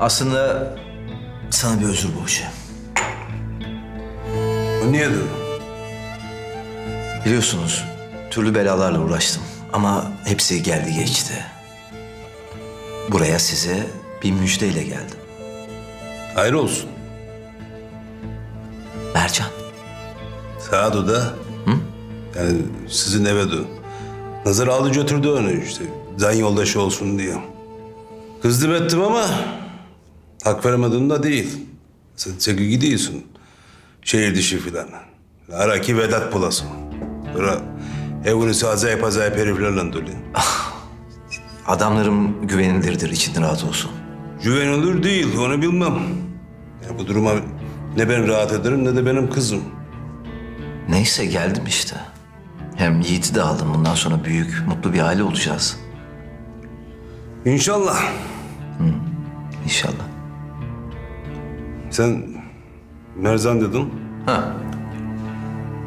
Aslında sana bir özür borçluyum. O niye dedi? Biliyorsunuz türlü belalarla uğraştım ama hepsi geldi geçti. Buraya size bir müjdeyle geldim. Hayır olsun. Mercan. Saat o da. Yani sizin eve dön. Nazar aldı götürdü onu işte. Can yoldaşı olsun diye. Kızdım ettim ama hak veremedim de değil. Sen çeki gidiyorsun. Şehir dışı filan. Ara ki Vedat bulasın. Sonra evini acayip acayip heriflerle dolu. Adamlarım güvenilirdir, için rahat olsun. Güvenilir değil, onu bilmem. Ya bu duruma ne ben rahat ederim ne de benim kızım. Neyse geldim işte. Hem Yiğit'i de aldım. Bundan sonra büyük, mutlu bir aile olacağız. İnşallah. İnşallah. Sen Merzan dedin. Ha.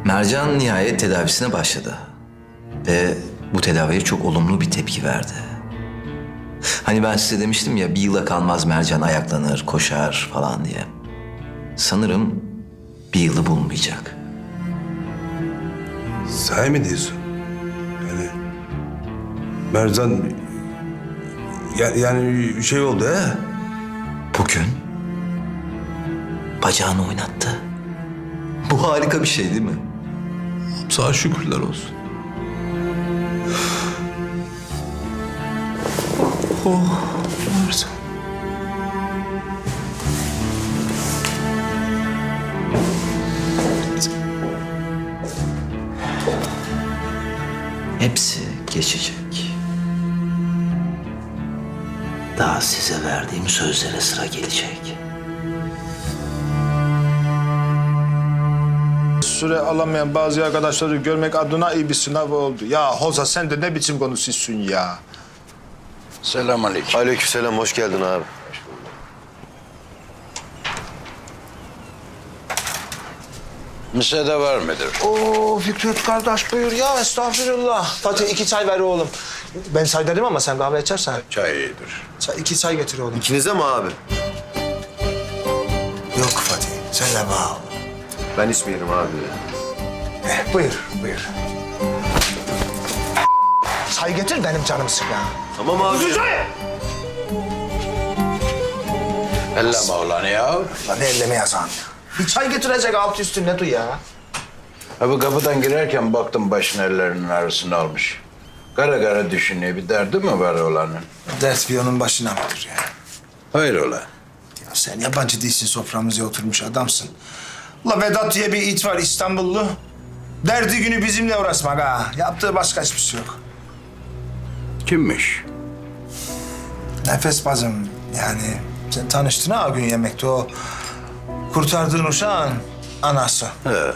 Mercan nihayet tedavisine başladı. Ve bu tedaviye çok olumlu bir tepki verdi. Hani ben size demiştim ya bir yıla kalmaz Mercan ayaklanır, koşar falan diye. Sanırım bir yılı bulmayacak. Sahi mi diyorsun? Yani Merzan ya- yani şey oldu he? Bugün bacağını oynattı. Bu harika bir şey değil mi? Sağ şükürler olsun. Oh, Merzan. Hepsi geçecek. Daha size verdiğim sözlere sıra gelecek. Süre alamayan bazı arkadaşları görmek adına iyi bir sınav oldu. Ya Hoza sen de ne biçim konuşuyorsun ya? Selamünaleyküm. Aleykümselam, hoş geldin abi. Müsaade var mıdır? Oo Fikret kardeş buyur ya estağfurullah. Fatih iki çay ver oğlum. Ben çay dedim ama sen kahve içersen. Çay iyidir. Çay, iki çay getir oğlum. İkinize mi abi? Yok Fatih senle bağ. Ben içmeyelim abi. Eh, buyur buyur. Çay getir benim canım sık ya. Tamam abi. Elleme ulan ya. Lan elleme yazan ya. Bir çay getirecek alt üstü ne duy ya? Abi kapıdan girerken baktım başını ellerinin arasına almış. Kara kara düşünüyor. Bir derdi mi var olanın? Dert bir onun başına mıdır ya? Hayır ola. Ya sen yabancı değilsin soframıza oturmuş adamsın. La Vedat diye bir it var İstanbullu. Derdi günü bizimle uğraşmak ha. Yaptığı başka hiçbir şey yok. Kimmiş? Nefes bazım yani sen tanıştın ha o gün yemekte o kurtardığın uşağın anası. He.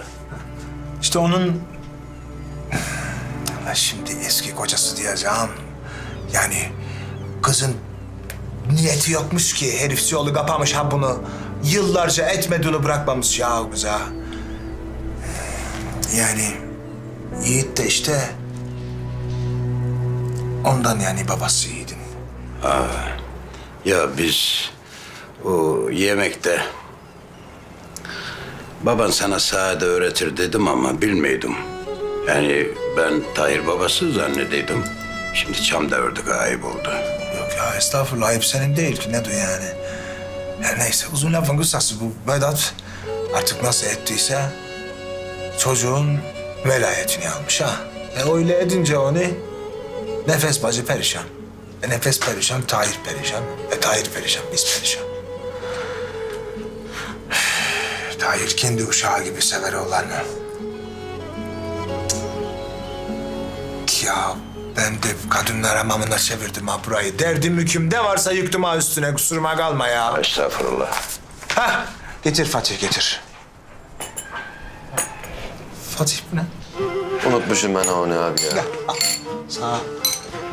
İşte onun Allah şimdi eski kocası diyeceğim. Yani kızın niyeti yokmuş ki herif yolu kapamış ha bunu. Yıllarca etmediğini bırakmamış ya kıza. Yani Yiğit de işte ondan yani babası Yiğit'in. Ya biz o yemekte baban sana sade öğretir dedim ama bilmiyordum. Yani ben Tahir babası zannediyordum. Şimdi çam devirdik ayıp oldu. Yok ya estağfurullah ayıp senin değil ki ne diyor yani. Her neyse uzun lafın kısası bu Vedat artık nasıl ettiyse çocuğun velayetini almış ha. E öyle edince onu nefes bacı perişan. E nefes perişan, Tahir perişan. E Tahir perişan, biz perişan. Tahir kendi uşağı gibi sever oğlanı. Ya ben de kadınlar hamamına çevirdim ha burayı. Derdim hükümde varsa yıktım ha üstüne kusuruma kalma ya. Estağfurullah. Hah, getir Fatih getir. Fatih bu ne? Unutmuşum ben onu abi ya. Sağ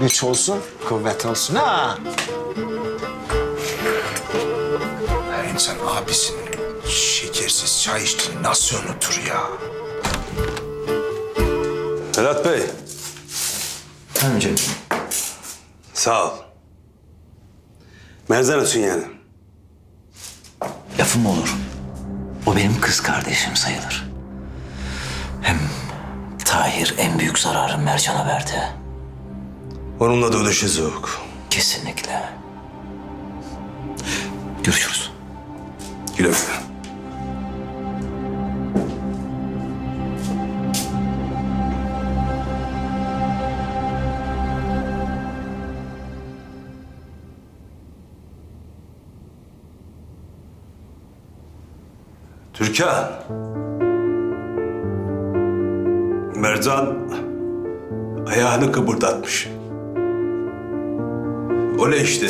güç olsun, kuvvet olsun ha. Her insan abisinin şekersiz çay içtiğini nasıl unutur ya? Ferhat Bey, Efendim canım. sağ ol. Merzan olsun yani. Lafım olur. O benim kız kardeşim sayılır. Hem Tahir en büyük zararı Mercan'a verdi. Onunla da öyle yok. Kesinlikle. Görüşürüz. Güle güle. Türkan. Merdan ayağını kıpırdatmış. Öyle işte.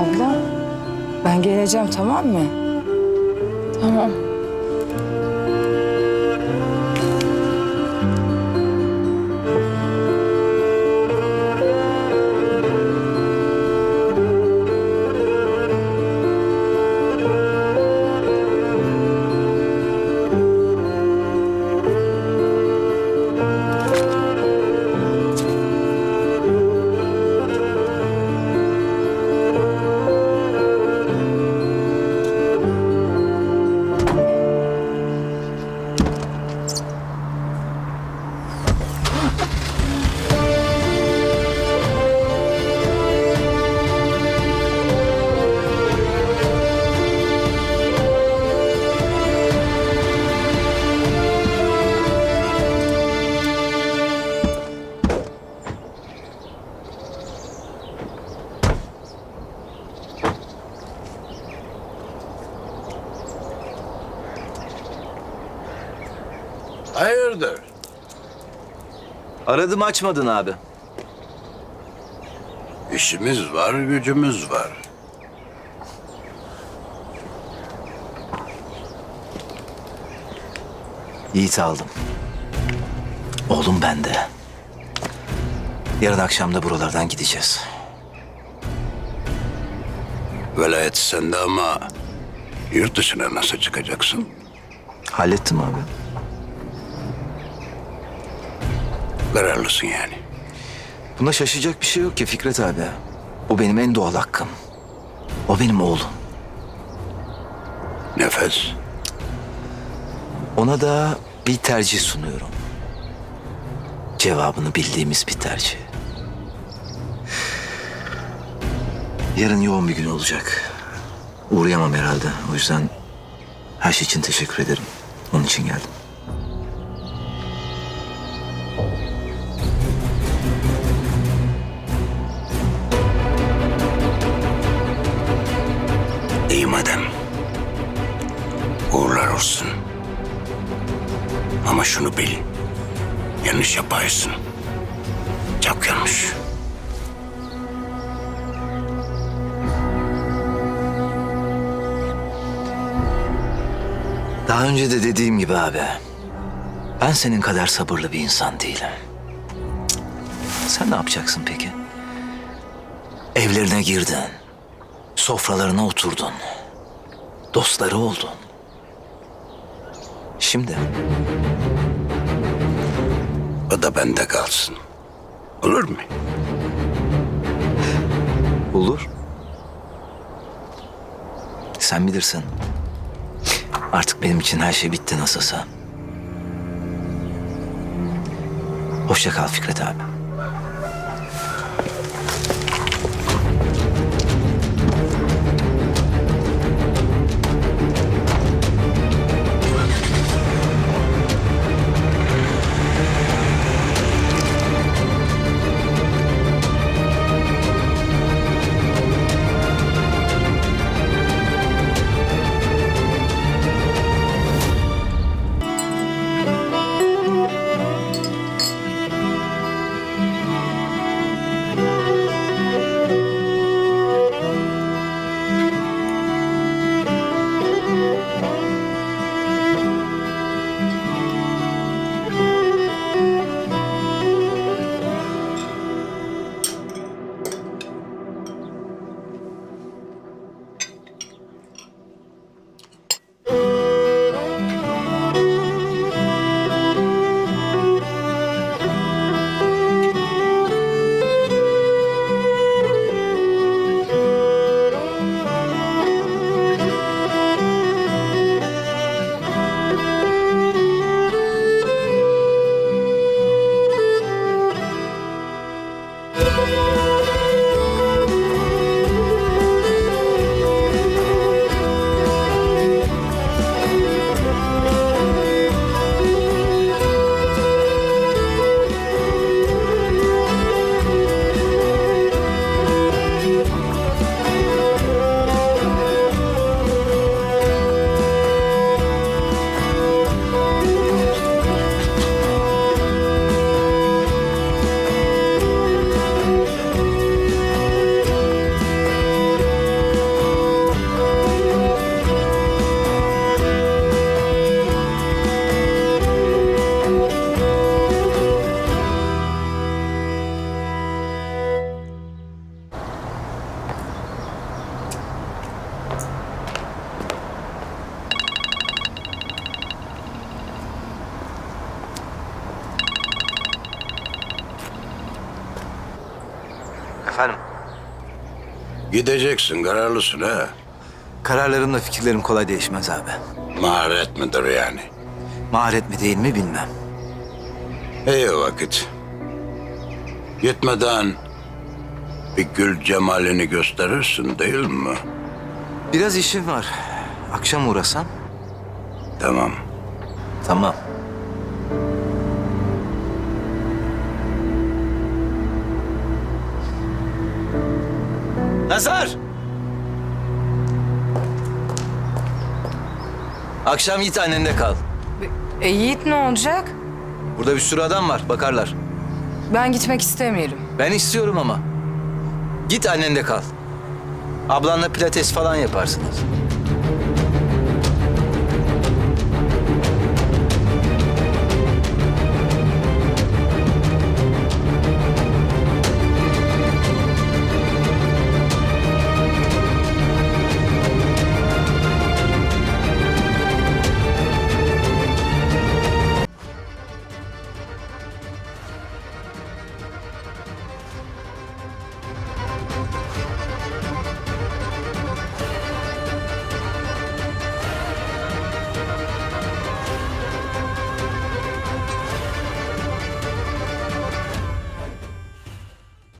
Abla, ben geleceğim tamam mı? Tamam. Aradım açmadın abi. İşimiz var, gücümüz var. Yiğit'i aldım. Oğlum bende. Yarın akşam da buralardan gideceğiz. Velayet sende ama yurt dışına nasıl çıkacaksın? Hallettim abi. Kararlısın yani. Bunda şaşacak bir şey yok ki Fikret abi. O benim en doğal hakkım. O benim oğlum. Nefes. Ona da bir tercih sunuyorum. Cevabını bildiğimiz bir tercih. Yarın yoğun bir gün olacak. Uğrayamam herhalde. O yüzden her şey için teşekkür ederim. Onun için geldim. Olsun. Ama şunu bil. Yanlış yaparsın. Çok yanlış. Daha önce de dediğim gibi abi. Ben senin kadar sabırlı bir insan değilim. Sen ne yapacaksın peki? Evlerine girdin. Sofralarına oturdun. Dostları oldun. Şimdi O da bende kalsın. Olur mu? olur. Sen bilirsin. Artık benim için her şey bitti nasılsa. Hoşça kal Fikret abi. Gideceksin, kararlısın ha. Kararlarımla fikirlerim kolay değişmez abi. Maharet midir yani? Maharet mi değil mi bilmem. İyi vakit. Gitmeden bir gül cemalini gösterirsin değil mi? Biraz işim var. Akşam uğrasam? Tamam. Tamam. Nazar! Akşam git annende kal. E Yiğit ne olacak? Burada bir sürü adam var, bakarlar. Ben gitmek istemiyorum. Ben istiyorum ama. Git annende kal. Ablanla pilates falan yaparsınız.